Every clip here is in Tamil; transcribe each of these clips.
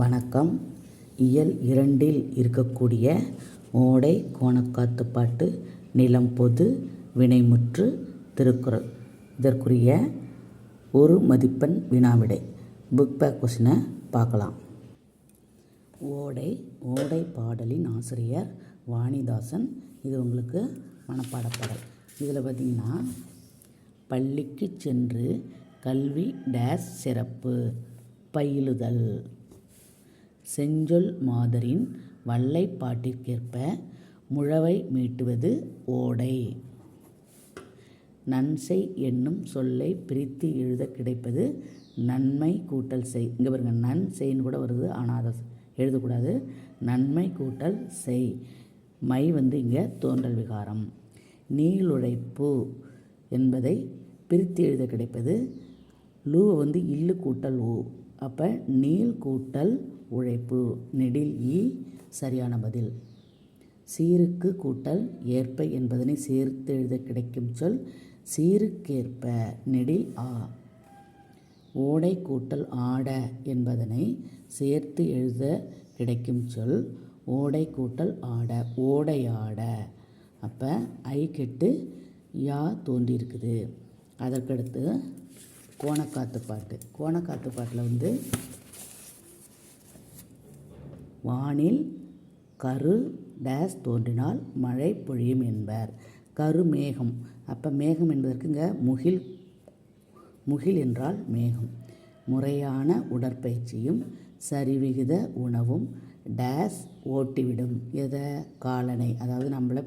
வணக்கம். இயல் இரண்டில் இருக்கக்கூடிய ஓடை கோணக்காத்து பாட்டு நிலம் பொது வினைமுற்று திருக்குறள். இதற்குரிய ஒரு மதிப்பெண் வினாவிடை. புக் பேக் கொஸ்டினை பார்க்கலாம். ஓடை ஓடை பாடலின் ஆசிரியர் வாணிதாசன். இது உங்களுக்கு மனப்பாடப்பாடல் இதில் பார்த்தீங்கன்னா பள்ளிக்கு சென்று கல்வி டேஸ் சிறப்பு பயிலுதல். செஞ்சொல் மாதரின் வல்லைப்பாட்டிற்கேற்ப முழவை மீட்டுவது ஓடை. நன்செய் என்னும் சொல்லை பிரித்து எழுத கிடைப்பது நன்மை கூட்டல் செய். இங்கே பாருங்கள் நன் செய்ன்னு கூட வருது ஆனால் அதை எழுதக்கூடாது. நன்மை கூட்டல் செய். மை வந்து இங்கே தோன்றல் விகாரம். நீளுழைப்பு என்பதை பிரித்து எழுத கிடைப்பது. லூவை வந்து இல்லு கூட்டல் ஊ. அப்போ நீள் கூட்டல் உழைப்பு நெடில் ஈ சரியான பதில். சீருக்கு கூட்டல் ஏற்ப என்பதனை சேர்த்து எழுத கிடைக்கும் சொல் சீருக்கேற்ப நெடில் ஆ. ஓடை கூட்டல் ஆட என்பதனை சேர்த்து எழுத கிடைக்கும் சொல் ஓடை கூட்டல் ஆட ஓடையாட. அப்போ ஐ கெட்டு யா தோன்றியிருக்குது. அதற்கடுத்து கோணக்காத்து பாட்டு கோணக்காத்து பாட்டில் வந்து வானில் கரு டேஸ் தோன்றினால் மழை பொழியும் என்பர். கருமேகம் அப்போ மேகம் என்பதற்குங்க முகில் முகில் என்றால் மேகம். முறையான உடற்பயிற்சியும் சரிவிகித உணவும் டேஸ் ஓட்டிவிடும். எதை? காலனை. அதாவது நம்மளை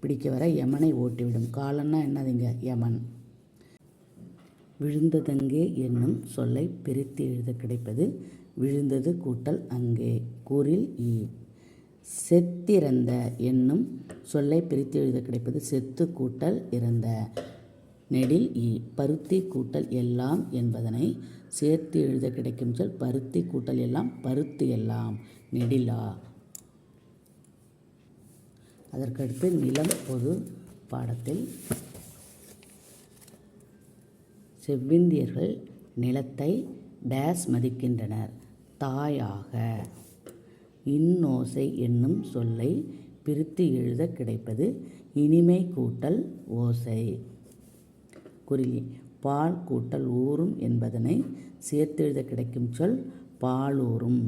பிடிக்க வர யமனை ஓட்டிவிடும். காலன்னா என்னதுங்க? யமன். விழுந்ததங்கே என்னும் சொல்லை பிரித்து எழுத கிடைப்பது விழுந்தது கூட்டல் அங்கே. கூறில் ஈ செத்திறந்த என்னும் சொல்லை பிரித்து எழுத கிடைப்பது செத்து கூட்டல் இறந்த. நெடில் ஈ பருத்தி கூட்டல் எல்லாம் என்பதனை சேர்த்து எழுத கிடைக்கும் சொல் பருத்தி கூட்டல் எல்லாம் பருத்து எல்லாம். நெடிலா. அதற்கடுத்து நிலம் பொது பாடத்தில் செவ்விந்தியர்கள் நிலத்தை டேஸ் மதிக்கின்றனர் தாயாக. இன்னோசை என்னும் சொல்லை பிரித்து எழுத கிடைப்பது இனிமை கூட்டல் ஓசை. குறிலி பால் கூட்டல் ஊறும் என்பதனை சேர்த்து எழுத கிடைக்கும் சொல் பாலூரும்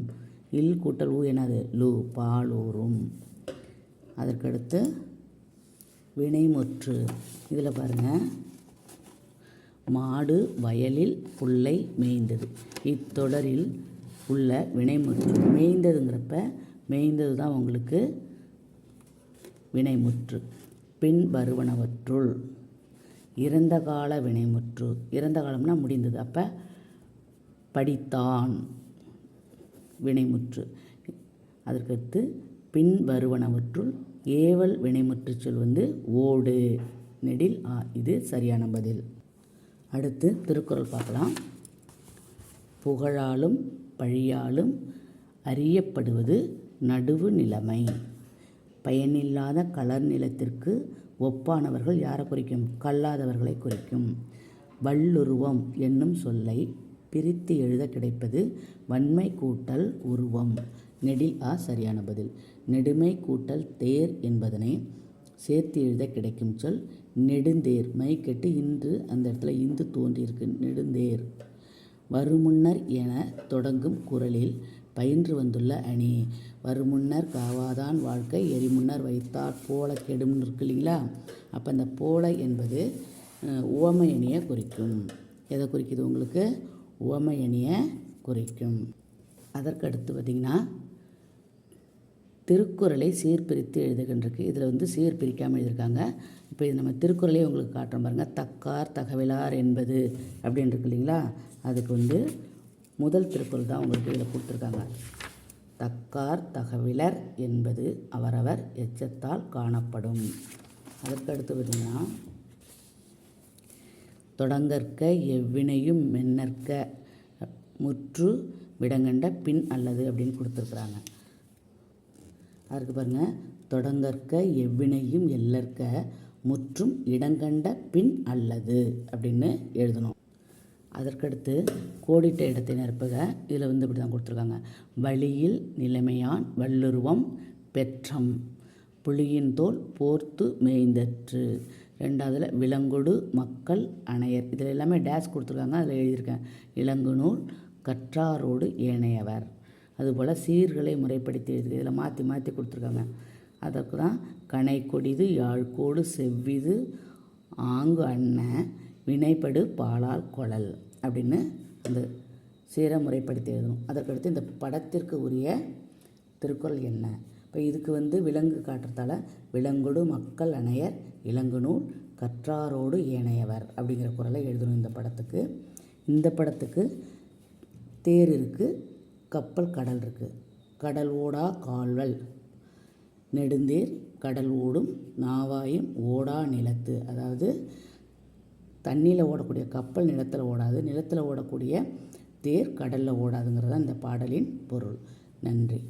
இல் கூட்டல் ஊ என்னது? லு பாலூரும் அதற்கடுத்து வினைமுற்று. இதில் பாருங்கள் மாடு வயலில் புல்லை மேய்ந்தது. இத்தொடரில் உள்ள வினைமுற்று மேய்ந்ததுங்கிறப்ப மேய்ந்தது தான் உங்களுக்கு வினைமுற்று. பின் வருவனவற்றுள் இறந்த கால வினைமுற்று. இறந்த காலம்னா முடிந்தது. அப்போ படித்தான் வினைமுற்று. அதற்கடுத்து பின் வருவனவற்றுள் ஏவல் வினைமுற்று சொல் வந்து ஓடு. நெடில் ஆ இது சரியான பதில். அடுத்து திருக்குறள் பார்க்கலாம். புகழாலும் பழியாலும் அறியப்படுவது நடுவு நிலைமை. பயனில்லாத கலர் நிலத்திற்கு ஒப்பானவர்கள் யாரை குறிக்கும்? கல்லாதவர்களை குறிக்கும். வல்லுருவம் என்னும் சொல்லை பிரித்து எழுத கிடைப்பது வன்மை கூட்டல் உருவம். நெடில் ஆ சரியான பதில். நெடுமை கூட்டல் தேர் என்பதனை சேர்த்து எழுத கிடைக்கும் சொல் நெடுந்தேர். மைக்கெட்டு இன்று அந்த இடத்துல இந்து தோன்றியிருக்கு. நெடுந்தேர். வருமுன்னர் என தொடங்கும் குரலில் பயின்று வந்துள்ள அணி வருமுன்னர் காவாதான் வாழ்க்கை எரிமுன்னர் வைத்தாற் போல கெடும்னு இருக்கு இல்லைங்களா? அப்போ அந்த போல என்பது உவமை அணியை குறிக்கும். எதை குறிக்குது உங்களுக்கு? உவமை அணியை குறிக்கும். அதற்கடுத்து பார்த்திங்கன்னா திருக்குறளை சீர்பிரித்து எழுதுகின்றிருக்கு. இதில் வந்து சீர் பிரிக்காமல் எழுதியிருக்காங்க. இப்போ இது நம்ம திருக்குறளே உங்களுக்கு காட்டுறோம் பாருங்கள் தக்கார் தகவலார் என்பது அப்படின்னு இருக்கு இல்லைங்களா? அதுக்கு வந்து முதல் திருக்குறள் தான் உங்களுக்கு இதில் கொடுத்துருக்காங்க. தக்கார் தகவலர் என்பது அவரவர் எச்சத்தால் காணப்படும். அதற்கடுத்து பார்த்தீங்கன்னா தொடங்கற்க எவ்வினையும் மென்னற்க முற்று விடங்கண்ட பின் அல்லது அப்படின்னு கொடுத்துருக்குறாங்க. அதுக்கு பாருங்கள் தொடங்கற்க எவ்வினையும் எல்லற்க முற்றும் இடங்கண்ட பின் அல்லது அப்படின்னு எழுதணும். அதற்கடுத்து கோடிட்ட இடத்தை நிரப்புக இதில் வந்து இப்படி தான் கொடுத்துருக்காங்க. வழியில் நிலைமையான் வல்லுருவம் பெற்றம் புலியின் தோல் போர்த்து மேய்ந்தற்று. ரெண்டாவதுல விலங்கொடு மக்கள் அணையர். இதில் எல்லாமே டேஸ் கொடுத்துருக்காங்க. அதில் எழுதியிருக்கேன். இளங்குநூல் கற்றாரோடு ஏனையவர். அதுபோல் சீர்களை முறைப்படுத்தி எழுதி இதில் மாற்றி மாற்றி கொடுத்துருக்காங்க. அதற்கு தான் கனை கொடிது யாழ்கோடு செவ்விது ஆங்கு அண்ண வினைப்படு பாலால் குழல் அப்படின்னு அந்த சீர முறைப்படுத்தி எழுதணும். அதற்கடுத்து இந்த படத்திற்கு உரிய திருக்குறள் என்ன? இப்போ இதுக்கு வந்து விலங்கு காட்டுறதால விலங்குடு மக்கள் அணையர் இளங்குநூல் கற்றாரோடு ஏனையவர் அப்படிங்கிற குரலை எழுதணும் இந்த படத்துக்கு. இந்த படத்துக்கு தேர் இருக்குது கப்பல் கடல் இருக்குது கடல் ஓடா கால்வல். நெடுந்தேர் கடல் ஓடும் நாவாயும் ஓடா நிலத்து. அதாவது தண்ணியில் ஓடக்கூடிய கப்பல் நிலத்தில் ஓடாது. நிலத்தில் ஓடக்கூடிய தேர் கடலில் ஓடாதுங்கிறது தான் இந்த பாடலின் பொருள். நன்றி.